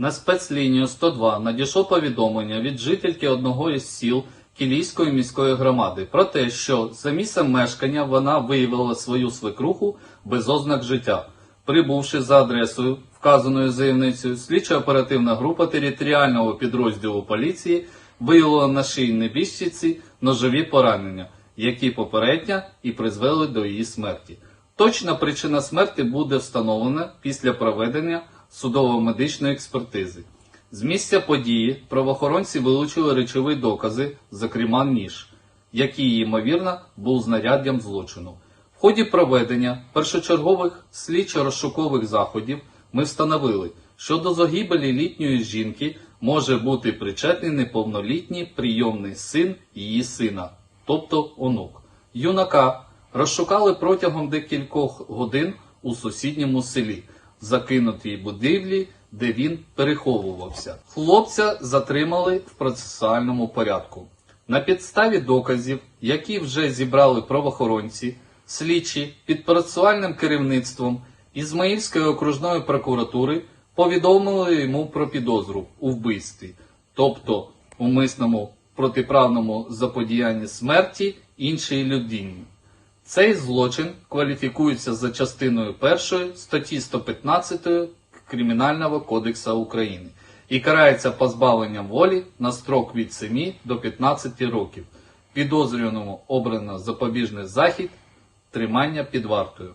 На спецлінію 102 надійшло повідомлення від жительки одного із сіл Кілійської міської громади про те, що за місцем мешкання вона виявила свою свекруху без ознак життя. Прибувши за адресою, вказаною заявницею, слідчо-оперативна група територіального підрозділу поліції виявила на шиї небіжчиці ножові поранення, які попередньо і призвели до її смерті. Точна причина смерті буде встановлена після проведення судово-медичної експертизи. З місця події правоохоронці вилучили речові докази, зокрема ніж, який, ймовірно, був знаряддям злочину. В ході проведення першочергових слідчо-розшукових заходів ми встановили, що до загибелі літньої жінки може бути причетний неповнолітній прийомний син її сина, тобто онук. Юнака розшукали протягом декількох годин у сусідньому селі, закинутій будівлі, де він переховувався. Хлопця затримали в процесуальному порядку. На підставі доказів, які вже зібрали правоохоронці, слідчі під процесуальним керівництвом Ізмаїльської окружної прокуратури повідомили йому про підозру у вбивстві, тобто умисному протиправному заподіянні смерті іншій людині. Цей злочин кваліфікується за частиною 1 статті 115 Кримінального кодексу України і карається позбавленням волі на строк від 7 до 15 років. Підозрюваному обрано запобіжний захід тримання під вартою.